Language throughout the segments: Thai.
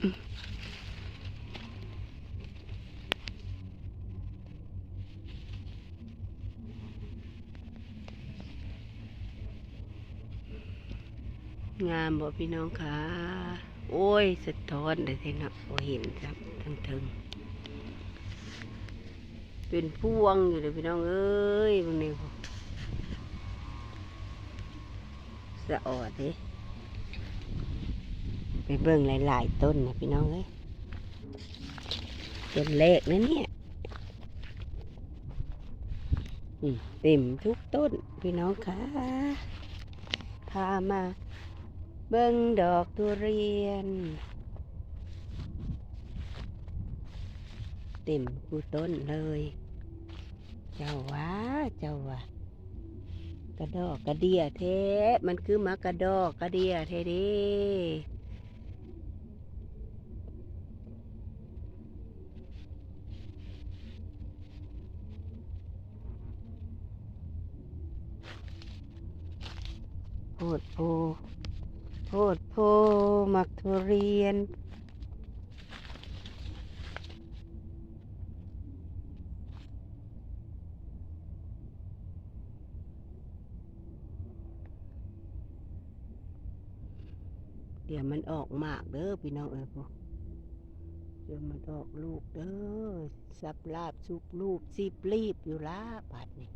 งามบ่พี่น้องคะโอ้ย สะท้อนเลยทีเนาะบ่เห็นครับทั้งถึงเป็นพวงอยู่เลยพี่น้องเอ้ยบางนี้สะออดเด้ ไปเบิ่งหลายๆต้นนะพี่น้องเอ้ยต้นเล็กนะเนี่ยเต็มทุกต้นพี่น้องคะพามาเบิ่งดอกทุเรียน เต็มกูต้นเลย เจ้าว่าเจ้าว่ากระดอกกระเดียเทมันคือมากระดอกกระเดียเทด้ ดโพโพดโพมักทุเรียน เดี๋ยวมันออกมากเด้อพี่น้องเอ้ยพวกเดี๋ยวมันออกลูกเด้อสับลาบสุกลูกสิบรีบอยู่ละบาดนี่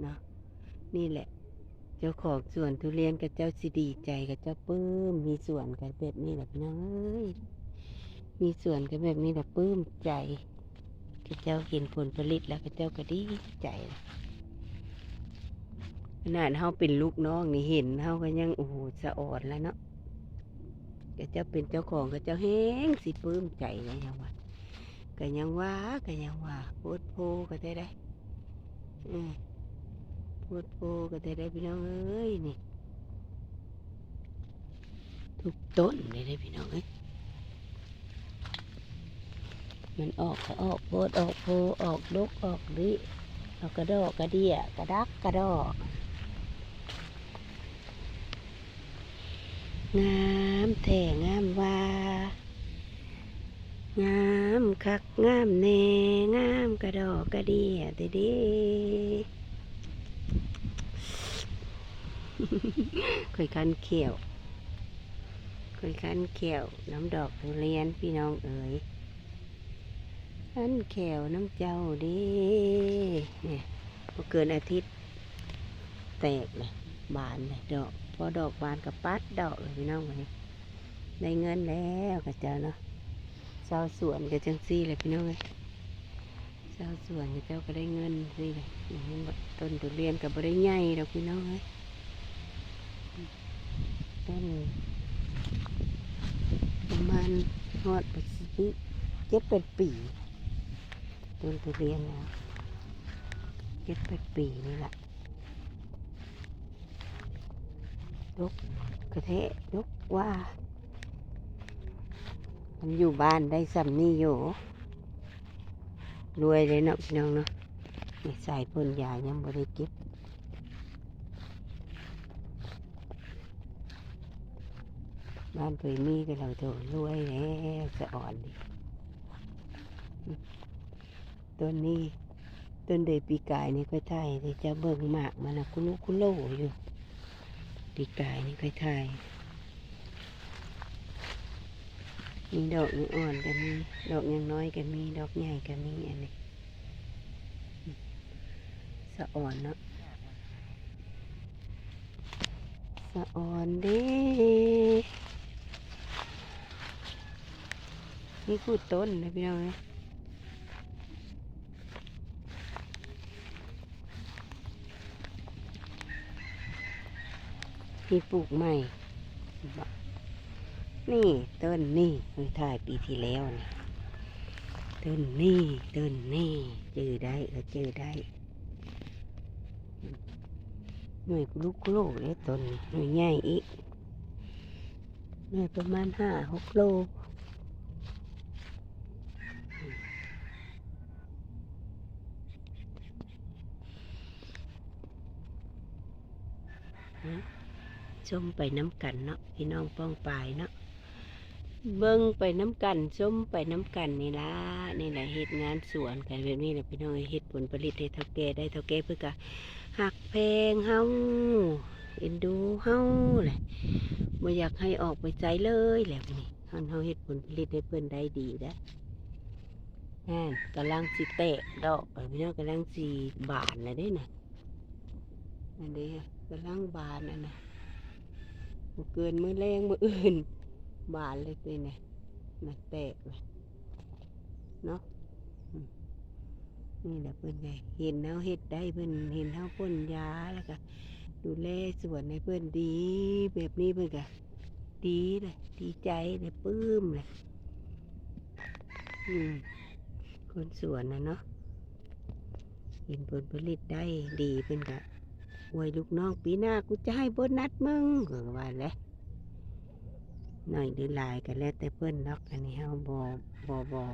เนาะนี่แหละ เจ้าของสวนทุเรียนกับเจ้าสิดีใจกับเจ้าปื้ม มีสวนกันแบบนี้แหละพี่น้องเอ้ยมีสวนกันแบบนี้แหละปื้มใจกับเจ้าเห็นผลผลิตแล้วกับเจ้าก็ดีใจขนาดเฮาเป็นลูกน้องนี่เห็นเฮาก็ยังโอ้โหสะออดแล้วเนาะก็เจ้าเป็นเจ้าของก็เจ้าแห้งสิปื้มใจเลยยังว่าก็ยังว่าก็ยังว่าโพดโพก็ได้ได้อืม โพดโพก็ได้ได้พี่น้องเอ้ยนี่ทุกต้นเลยได้พี่น้องเอ้ยมันออกก็ออกโพดออกโพออกดกออกดิออกกระดอกกระเดียกระดักกระดอกงามแท่งามว่างามคักงามแน่งามกระดอกกระเดียเด้เด้ ค่อยคันเขียวค่อยคันเขียว น้ำดอกทุเรียนพี่น้องเอ๋ยคันเขียวน้ำเจ้าดิเนี่ยพอเกินอาทิตย์ แตกเลยบานเลยดอกพอดอกบานกับปัดดอกเลยพี่น้องเลยได้เงินแล้วกับเจ้าเนาะชาวสวนกับจังซี่เลยพี่น้องเลยชาวสวนกับเจ้าก็ได้เงินสิเลยต้นทุเรียนกับบ่ได้ใหญ่ดอกพี่น้องเลย ต้นประมาณฮอดไปสิเจ็ดเป็นปีต้นทุเรียนแล้วเจ็ดเป็นปีนี่แหละยกกระเทะยกว่า มันอยู่บ้านได้สำนี่อยู่ รวยเลยเนาะพี่น้องเนาะใส่พ่นยายังไม่ได้เก็บ บ้านเผยมีก็เราโถรวยแล้วจะอ่อนดิต้นนี้ต้นเดปีกายนี่ก็ไทยที่จะเบิ่งหมากมันนะคุลุคุโลอยู่ปีกายนี่ค่อยถ่ายมีดอกยังอ่อนก็มีดอกยังน้อยก็มีดอกใหญ่ก็มีอันนี้สะอ่อนเนาะสะอ่อนเด้ นี่คือต้นนะพี่น้องนะมีปลูกใหม่ นี่ต้นนี่เพิ่งถ่ายปีที่แล้วนี่ต้นนี่ต้นนี่เจอได้เออเจอได้หน่วยลูกโลเลยต้นหน่วยใหญ่อีกหน่วยประมาณห้าหกโล ชมไปน้ำกันเนาะพี่น้องป้องปลายเนาะเบิ่งไปน้ำกันส้มไปน้ำกันนี่ละนี่แหละเฮ็ดงานสวนกันแบบนี้แหละพี่น้องเฮ็ดผลผลิตให้เท่าแก่ได้เท่าแก่เพื่อกะหักแพงเฮาเอ็นดูเฮาแหละบ่อยากให้ออกไปใจเลยแหละนี่เฮาเฮาเฮ็ดผลผลิตให้เพิ่นได้ดีได้อนั่นกำลังสิแตกดอกไปพี่น้องกำลังสิบานแล้วเด้น่ะอันนี้ กำลังบานอันน่ะบ่เกินมือแรงมืออื่น บานเลยตัวเนี่ยน่ะแตกเลยเนาะนี่แหละเพื่อนไงเห็นเฮาเฮ็ดได้เพื่อนเห็นเฮาพ่นยาแล้วก็ดูแลสวนให้เพื่อนดี แบบนี้เพื่อนก็ดีเลยดีใจเลยปลื้มเลยอืมคนสวนนะเนาะเห็นผลผลิตได้ดีเพื่อนก็ อวยลูกน้องปีหน้ากูจะให้โบนัสมึงก็ว่าแหล้วหน่อยหรือหลายก็แล้วแต่เพื่อนล็อกอันนี้เฮาบอบอบอ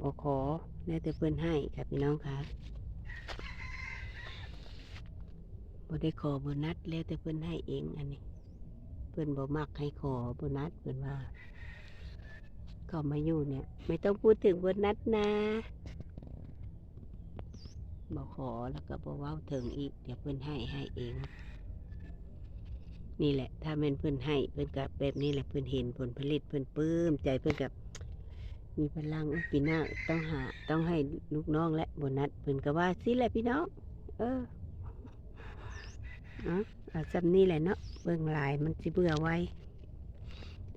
บอขอแล้วแต่เพื่อนให้ค่ะพี่น้องค่ะบ่ได้ขอโบนัสแล้วแต่เพื่อนให้เองอันนี้ เพื่อนบ่มักให้ขอโบนัสเพื่อนว่าก็มาอยู่เนี่ย ไม่ต้องพูดถึงโบนัสนะ บ่ขอแล้วก็บ่เว้าถึงอีก เดี๋ยวเพื่อนให้ให้เอง นี่แหละ ถ้าแม่นเพื่อนให้เพื่อนกับแบบนี้แหละเพื่อนเห็นผลผลิตเพื่อนปลื้มใจเพื่อนกับมีพลังปีหน้าต้องหา ต้องให้ลูกน้องและโบนัสเพื่อนก็ว่าสิแหละพี่น้องเออเอะเอาจำนี่แหละเนาะเบิ่งหลายมันสิเบื่อไว้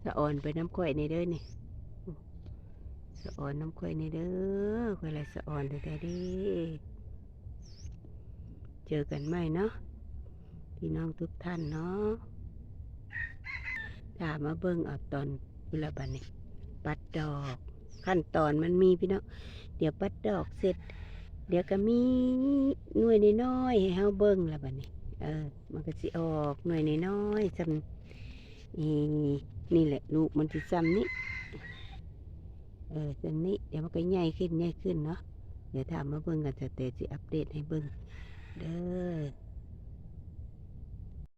สะอ่อนไปน้ำข่อยในเด้อนี่สะอ่อนน้ำข่อยในเด้อข่อยละสะอ่อนแต่เด้ เจอกันไหมเนาะพี่น้องทุกท่านเนาะถามมาเบิ่งเอาตอนบุรบันนี่ปัดดอก ขั้นตอนมันมีพี่น้องเดี๋ยวปัดดอกเสร็จ เดี๋ยวก็มีหน่วยน้อยให้เฮาเบิ่งละบัดนี้เออ มันก็สิออกหน่วยน้อยจำนี่นี่แหละลูกมันสิซ้ำนี้เออจำนี้เดี๋ยวมันก็ใหญ่ขึ้นใหญ่ขึ้นเนาะเดี๋ยวถามมาเบิ่งกันจะแต่สิอัปเดตให้เบิ่ง เด้อ